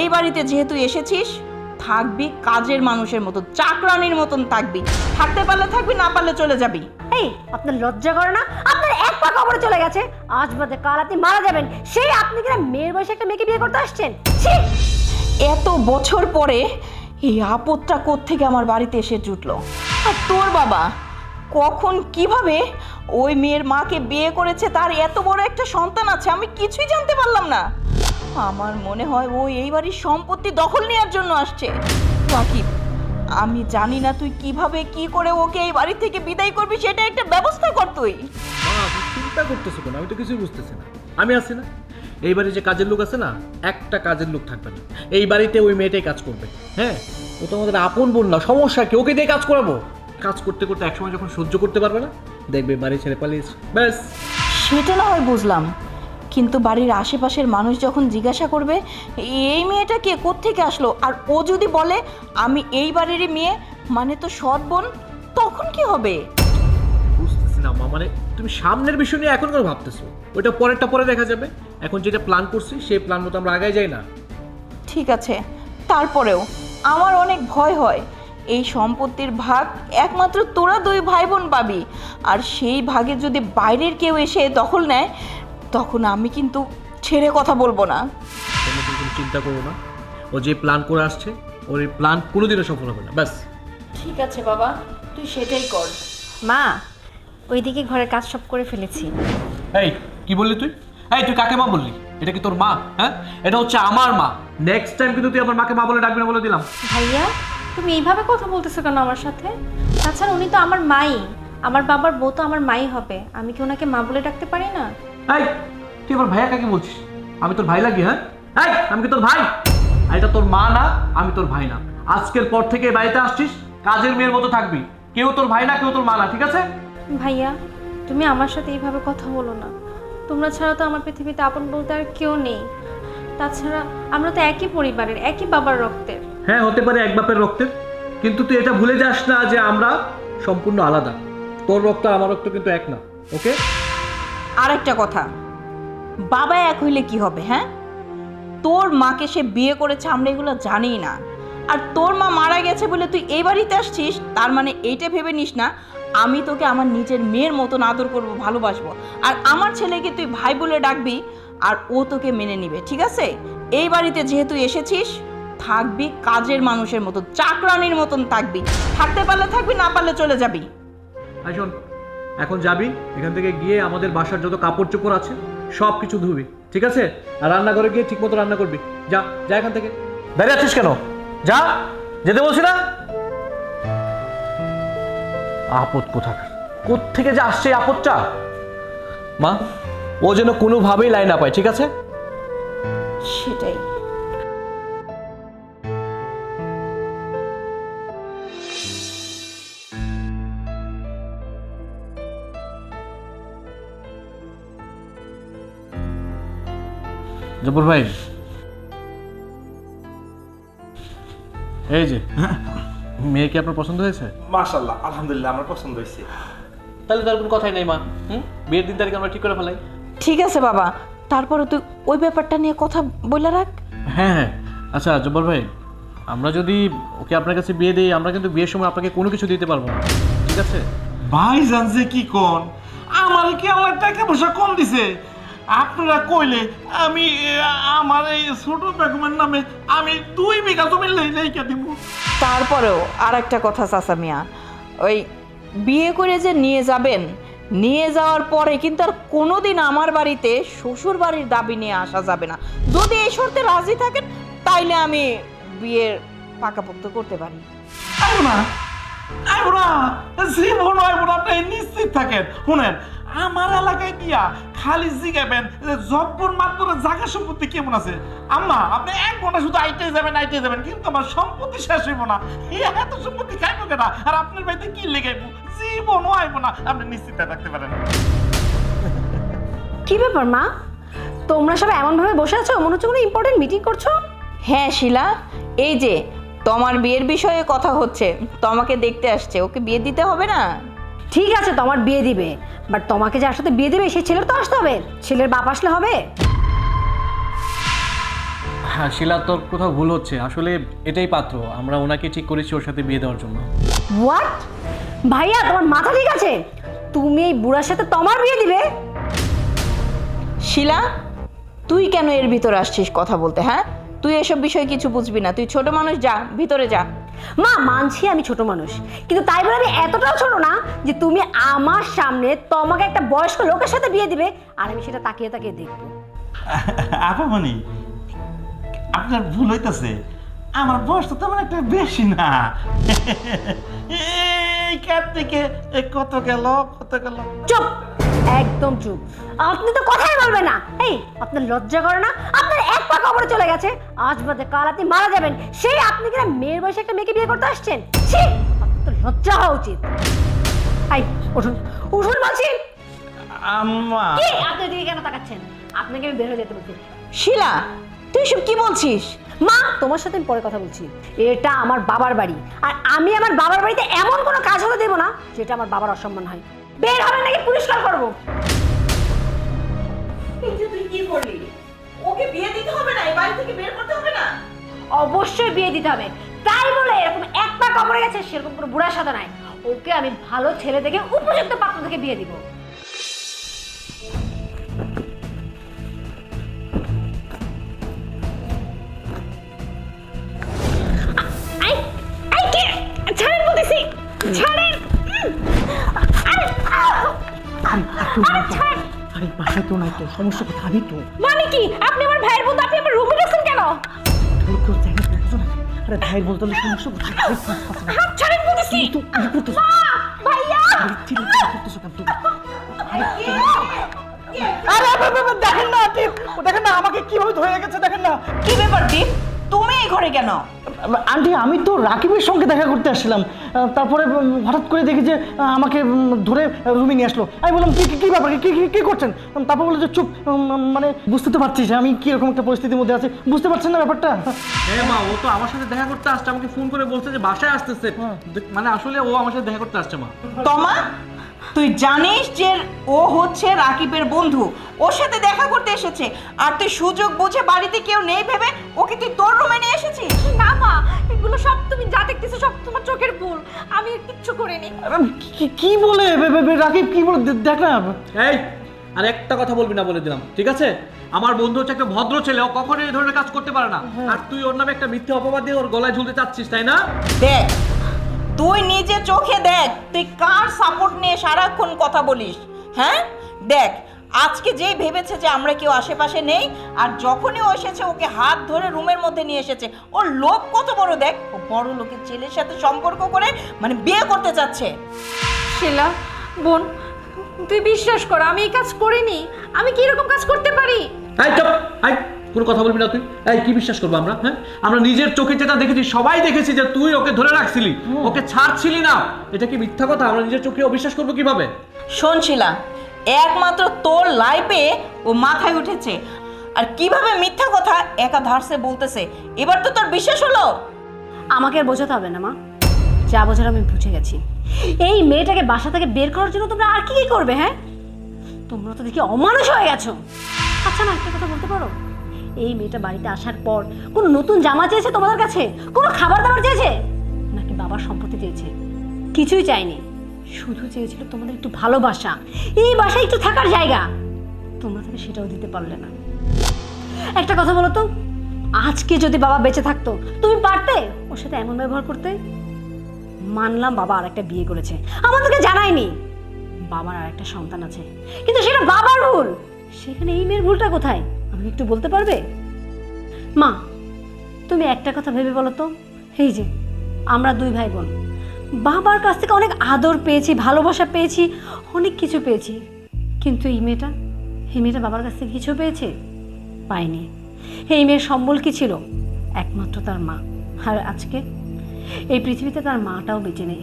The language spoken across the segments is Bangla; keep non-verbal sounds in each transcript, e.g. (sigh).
এই বাড়িতে যেহেতু এসেছিস থাকবি কাজের মানুষের মতো চাকরানির মতন থাকবি। থাকতে পারলে থাকবি না পারলে চলে যাবি। এই আপনার লজ্জা করে না? আপনার এক পা কবরে চলে গেছে। আজ বাদে কাল আপনি মারা যাবেন। সেই আপনি কিনা মেয়ের বয়সে একটা মেয়েকে বিয়ে করতে আসছেন? ছি! এত বছর পরে এই আপদটা থেকে আমার বাড়িতে এসে জুটলো? আর তোর বাবা কখন কীভাবে ওই মেয়ের মাকে বিয়ে করেছে তার এত বড় একটা সন্তান আছে আমি কিছুই জানতে পারলাম না। আমার মনে হয় ও এই বাড়ির সম্পত্তি দখল নেওয়ার জন্য আসছে। রাকিব আমি জানি না তুই কীভাবে কি করে ওকে এই বাড়ি থেকে বিদায় করবি সেটা একটা ব্যবস্থা কর তুই। চিন্তা করতেছো কেন? আমি তো কিছুই বুঝতেছি না। আমি আছি না? এই বাড়ির যে কাজের লোক আছে না একটা কাজের লোক থাকবে না। এই বাড়িতে ওই মেয়েটাই কাজ করবে। হ্যাঁ? ও তো আমাদের আপন বোন না সমস্যা কি? ওকে দিয়ে কাজ করাবো? কাজ করতে করতে একসময় যখন সহ্য করতে পারবে না দেখবে বাড়ি ছেড়ে পালিয়েছে। ব্যাস। সেটা না হয় বুঝলাম। কিন্তু বাড়ির আশেপাশের মানুষ যখন জিজ্ঞাসা করবে এই মেয়েটা কে? কোত্থেকে আসলো? আর ও যদি বলে আমি এই বাড়িরই মেয়ে মানে তো সৎ বোন তখন কি হবে? বুঝতেছি না মা মানে তুমি সামনের বিষয় নিয়ে এখন করে ভাবতেছো? ওইটা পরেরটা পরে দেখা যাবে। এখন যেটা প্ল্যান করছি সেই প্ল্যান মতো আমরা আগায় যাই না। ঠিক আছে তারপরেও আমার অনেক ভয় হয়। এই সম্পত্তির ভাগ একমাত্র তোরা দুই ভাই বোন পাবি। আর সেই ভাগে যদি বাইরের কেউ এসে দখল নেয় তখন আমি কিন্তু ছেড়ে কথা বলব না। তুমি তুমি কোনো চিন্তা করো না। ও যে প্ল্যান করে আসছে ওর এই প্ল্যান কোনোদিনও সফল হবে না ব্যাস। ঠিক আছে বাবা তুই সেটাই কর। মা ওইদিকে ঘরের কাজ সব করে ফেলেছি। এই কি বললি তুই? এই তুই কাকে মা বললি? এটা কি তোর মা হ্যাঁ? এটা হচ্ছে আমার মা। নেক্সট টাইম কিন্তু তুই আমার মাকে মা বলে ডাকবি না বলে দিলাম। ভাইয়া তুমি এইভাবে কথা বলতেছো কেন আমার সাথে? তাছাড়া উনি তো আমার মাই। আমার বাবার বউ তো আমার মাই হবে। আমি কি ওনাকে মা বলে ডাকতে পারি না? এই তুই আমার ভাইয়া কাকে বলছিস? আমি তোর ভাই লাগি হ্যাঁ? এই আমি কি তোর ভাই? আর এটা তোর মা না আমি তোর ভাই না। আজকের পর থেকে বাড়িতে আসছিস কাজের মেয়ের মতো থাকবি। কেউ তোর ভাই না কেউ তোর মা না ঠিক আছে? ভাইয়া তুমি আমার সাথে এইভাবে কথা বলো না। তোমরা ছাড়া তো আমার পৃথিবীতে আপন বলতে আর কেউ নেই। তাছাড়া আমরা তো একই পরিবারের একই বাবার রক্তের। হ্যাঁ হতে পারে এক বাপের রক্তের। কিন্তু তুই এটা ভুলে যাস না যে আমরা সম্পূর্ণ আলাদা। তোর রক্ত আমার রক্ত কিন্তু এক না ওকে? আরেকটা কথা। বাবা এক হইলে কি হবে হ্যাঁ? তোর মাকে সে বিয়ে করেছে আমরা এগুলো জানিই না। আর তোর মা মারা গেছে বলে তুই এই বাড়িতে আসছিস, তার মানে এইটা ভেবে নিস না, আমি তোকে আমার নিজের মেয়ের মতন আদর করব, ভালোবাসবো। আর আমার ছেলেকে তুই ভাই বলে ডাকবি, আর ও তোকে মেনে নিবে, ঠিক আছে? এই বাড়িতে যেহেতু এসেছিস, থাকবি কাজের মানুষের মতো চাকরানির মতন থাকবি। থাকতে পারলে থাকবি, না পারলে চলে যাবি। আই শোন এখন যাবি এখান থেকে গিয়ে আমাদের বাসার যত কাপড় চোপড় আছে সব কিছু ধুবি ঠিক আছে? আর রান্নাঘরে গিয়ে ঠিক মতো রান্না করবি। যা যা এখান থেকে। দাঁড়িয়ে আছিস কেন? যা যেতে বলছি না? আপদ কোথাকার? কোত্থেকে যে আসছে এই আপদটা? মা ও যেন কোনোভাবেই লাইন না পায় ঠিক আছে? সেটাই। জব্বর ভাই। এই যে মেয়ে কি আপনার পছন্দ হয়েছে? মাশাল্লাহ আলহামদুলিল্লাহ আমার পছন্দ হয়েছে। তাহলে তার কোনো কথাই নেই মা। হুম? বিয়ের দিন তারিখ আমরা ঠিক করে ফেলাই। ঠিক আছে বাবা তারপরে তুই ওই ব্যাপারটা নিয়ে কথা বলে রাখ। হ্যাঁ হ্যাঁ। আচ্ছা জব্বর ভাই আমরা যদি ওকে আপনার কাছে বিয়ে দিই আমরা কিন্তু বিয়ের সময় আপনাকে কোনো কিছু দিতে পারব না। ঠিক আছে? ভাই জানছে কি কোন? আমার কি আমার টাকা পয়সা কম দিছে? আপনারা কইলে আমি আমার এই ছোট বেগমের নামে আমি দুই বিঘা জমি লেখা দিব। তারপরেও আর একটা কথা চাচা মিয়া। ওই বিয়ে করে যে নিয়ে যাবেন নিয়ে যাওয়ার পরে কিন্তু আর কোনোদিন আমার বাড়িতে শ্বশুর বাড়ির দাবি নিয়ে আসা যাবে না। যদি এই শর্তে রাজি থাকেন তাইলে আমি বিয়ের পাকাপোক্ত করতে পারি। না আইব না জীবন আইব না আপনি নিশ্চিত থাকেন। শুনেন আমার এলাকায় দিয়া খালি জিগাবেন যে জব্বর মাত্র জায়গা সম্পত্তি কেমন আছে? আম্মা আপনি এক ঘণ্টা শুধু আইটে যাবেন আইটে যাবেন কিন্তু আমার সম্পত্তি শেষ হইব না। এত সম্পত্তি খাইব কেনা আর আপনার বাড়িতে কি লেগাইব? জীবনও আইব না। আপনি নিশ্চিত থাকতে পারেন। কি ব্যাপার মা? তোমরা সব এমনভাবে বসে আছো? মনে হচ্ছে কোনো ইম্পর্টেন্ট মিটিং করছ? হ্যাঁ শিলা। এই যে তোমার বিয়ের বিষয়ে কথা হচ্ছে। তোমাকে দেখতে আসছে। ওকে বিয়ে দিতে হবে না? ঠিক আছে তোমার বিয়ে দিবে। বাট তোমাকে যার সাথে বিয়ে দিবে সেই ছেলের তো আসতে হবে। ছেলের বাপ আসলে হবে। হ্যাঁ শিলা তোর কোথাও ভুল হচ্ছে। আসলে এটাই পাত্র। আমরা ওনাকে ঠিক করেছি ওর সাথে বিয়ে দেওয়ার জন্য। হোয়াট ভাইয়া তোমার মাথা ঠিক আছে? তুমি এই বুড়ার সাথে তোমার বিয়ে দিবে? শিলা তুই কেন এর ভিতর আসছিস কথা বলতে হ্যাঁ? তুই এসব বিষয়ে কিছু বুঝবি না। তুই ছোট মানুষ যা ভিতরে যা। মা মানছি আমি ছোট মানুষ। কিন্তু তাই বলে আমি এতটাও ছোট না যে তুমি আমার সামনে তোমাকে একটা বয়স্ক লোকের সাথে বিয়ে দিবে আর আমি সেটা তাকিয়ে তাকিয়ে দেখব। (laughs) আপামনি আপনার ভুল হইতাছে। আমার বয়স তো তেমন একটা বেশি না। এই কার থেকে কত গেল কত গেল? চুপ একদম চুপ। আপনি তো কথাই বলবেন না। এই আপনার লজ্জা করে না? আপনার এক কবরে চলে গেছে। আজ বাদে কাল আপনি মারা যাবেন। সেই আপনি কিনা মেয়ের বয়সে একটা মেয়েকে বিয়ে করতে আসছেন? ছি! আপনার তো লজ্জা হওয়া উচিত। উঠুন উঠুন বলছি। আম্মা। কি? আপনি দিকে কেন তাকাচ্ছেন? আপনাকে আমি বের হয়ে যেতে বলছি। শিলা তুই সব কি বলছিস? মা তোমার সাথে আমি পরে কথা বলছি। এটা আমার বাবার বাড়ি। আর আমি আমার বাবার বাড়িতে এমন কোনো কাজ হতে দেবো না যেটা আমার বাবার অসম্মান হয়। বের হবে নাকি পুরস্কার করব? তুই কি করলি? ওকে বিয়ে দিতে হবে না এই বাড়ি থেকে বের করতে হবে না অবশ্যই বিয়ে দিতে হবে তাই বলে এরকম এক পা কবরে গেছে সেরকম কোনো বুড়ার সাথে নাই ওকে আমি ভালো ছেলে দেখে উপযুক্ত পাত্র থেকে বিয়ে দিব আই, আই, ছাড়েন আরে, আরে। আরে বাসায় তো নাই তো সমস্যা কোথায় আমি তো। মানে কি? আপনি আমার ভাইয়ের বন্ধু আপনি আমার রুমে ঢুকছেন কেন? আরে ভাই বলতে হলে সমস্যা কোথায় হাত ছাড়েন বলতেছি। মা, ভাইয়া। আরে আরে, আরে, আরে, দেখেন না দেখেন না আমাকে কীভাবে ধরে রেখেছে দেখেন না। কি ব্যাপার দীপ? তুমি এই ঘরে কেন? আন্টি আমি তো রাকিবের সঙ্গে দেখা করতে আসছিলাম। আহ, তারপরে উম, হঠাৎ করে দেখি যে আহ, আমাকে উম, ধরে রুমে নিয়ে আসলো। আমি বললাম কি কি- কি ব্যাপার? কি কি- কি করছেন? উম, তারপর বলল যে চুপ উম, মানে বুঝতে তো পারছিস আমি কি এরকম একটা পরিস্থিতির মধ্যে আছি? বুঝতে পারছেন না ব্যাপারটা? হ্যাঁ মা ও তো আমার সাথে দেখা করতে আসছে আমাকে ফোন করে বলছে যে বাসায় আসতেছে। মানে আসলে ও আমার সাথে দেখা করতে আসছে মা। তমা? তুই জানিস যে ও হচ্ছে রাকিবের বন্ধু। ওর সাথে দেখা করতে এসেছে। আর তুই সুযোগ বুঝে বাড়িতে কেউ নেই ভেবে ওকে তুই তোর রুমে নিয়ে এসেছিস? না মা এগুলো সব তুমি যা দেখতেছো সব তোমার চোখের ভুল। আমি কিচ্ছু করিনি। আরে, কি- কি বলে? রাকিব কি বলে? দেখ না। এই আর একটা কথা বলবি না বলে দিলাম ঠিক আছে? আমার বন্ধু হচ্ছে একটা ভদ্র ছেলে ও কখনো এই ধরনের কাজ করতে পারে না। আর তুই ওর নামে একটা মিথ্যে অপবাদ দিয়ে ওর গলায় ঝুলতে চাচ্ছিস তাই না? দেখ তুই নিজে চোখে দেখ তুই কার সাপোর্ট নিয়ে সারাক্ষণ কথা বলিস? হ্যাঁ? দেখ আজকে যেই ভেবেছে যে আমরা কেউ আশেপাশে নেই আর যখনই ও এসেছে ওকে হাত ধরে রুমের মধ্যে নিয়ে এসেছে। ওর লোক কত বড় দেখ ও বড় লোকের ছেলের সাথে সম্পর্ক করে মানে বিয়ে করতে চাচ্ছে। শিলা বোন তুই বিশ্বাস কর আমি এই কাজ করিনি। আমি কি এরকম কাজ করতে পারি? এই চুপ এই কোনো কথা বলবি না তুই? এই কি বিশ্বাস করব আমরা হ্যাঁ? আমরা নিজের চোখে যেটা দেখেছি সবাই দেখেছি যে তুই ওকে ধরে রাখছিলি ওকে ছাড়ছিলি না। এটা কি মিথ্যা কথা? আমরা নিজের চোখে অবিশ্বাস করব কীভাবে? শুনছিলা একমাত্র তোর লাইফে ও মাথায় উঠেছে। আর কীভাবে মিথ্যা কথা একা ধারসে বলতেছে এবার তো তোর বিশ্বাস হলো। আমাকে আর বোঝাতে হবে না মা। যা বোঝার আমি বুঝে গেছি। এই মেয়েটাকে বাসা থেকে বের করার জন্য তোমরা আর কি কি করবে হ্যাঁ? তোমরা তো দেখি অমানুষ হয়ে গেছো। আচ্ছা না একটা কথা বলতে পারো? এই মেয়েটা বাড়িতে আসার পর কোনো নতুন জামা চেয়েছে তোমাদের কাছে? কোনো খাবার দাবার চেয়েছে? নাকি বাবার সম্পত্তি চেয়েছে? কিছুই চাইনি শুধু চেয়েছিল তোমাদের একটু ভালোবাসা। এই বাসায় একটু থাকার জায়গা। তোমরা তাকে সেটাও দিতে পারলে না। একটা কথা বলো তো, আজকে যদি বাবা বেঁচে থাকতো, তুমি পারতে ওর সাথে এমন ব্যবহার করতে? মানলাম বাবা আর একটা বিয়ে করেছে। আমাদেরকে জানায়নি। বাবার আর একটা সন্তান আছে। কিন্তু সেটা বাবার ভুল। সেখানে এই মেয়ের ভুলটা কোথায়? আমি একটু বলতে পারবে? মা, তুমি একটা কথা ভেবে বলো তো। এই যে, আমরা দুই ভাই বোন বাবার কাছ থেকে অনেক আদর পেয়েছি, ভালোবাসা পেয়েছি, অনেক কিছু পেয়েছি। কিন্তু এই মেয়েটা এই মেয়েটা বাবার কাছ থেকে কিছু পেয়েছে? পায়নি। এই মেয়ের সম্বল কি ছিল? একমাত্র তার মা। আর আজকে এই পৃথিবীতে তার মাটাও বেঁচে নেই।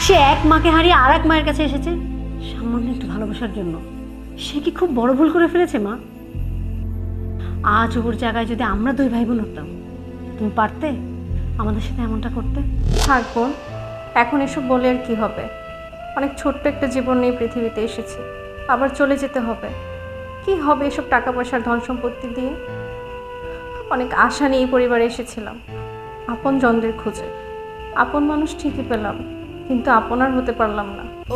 সে এক মাকে হারিয়ে আর এক মায়ের কাছে এসেছে সামান্য একটু ভালোবাসার জন্য। সে কি খুব বড় ভুল করে ফেলেছে, মা? আজ ওর জায়গায় যদি আমরা দুই ভাই বোন হতাম তুমি পারতে আমাদের সাথে এমনটা করতে? থাক বোন এখন এসব বলে আর কি হবে? অনেক ছোট্ট একটা জীবন নিয়ে পৃথিবীতে এসেছি। আবার চলে যেতে হবে। কি হবে এসব টাকা পয়সার ধন সম্পত্তি দিয়ে? অনেক আশা নিয়ে এই পরিবারে এসেছিলাম। আপন জনদের খুঁজে। আপন মানুষ ঠিকই পেলাম কিন্তু আপন আর হতে পারলাম না।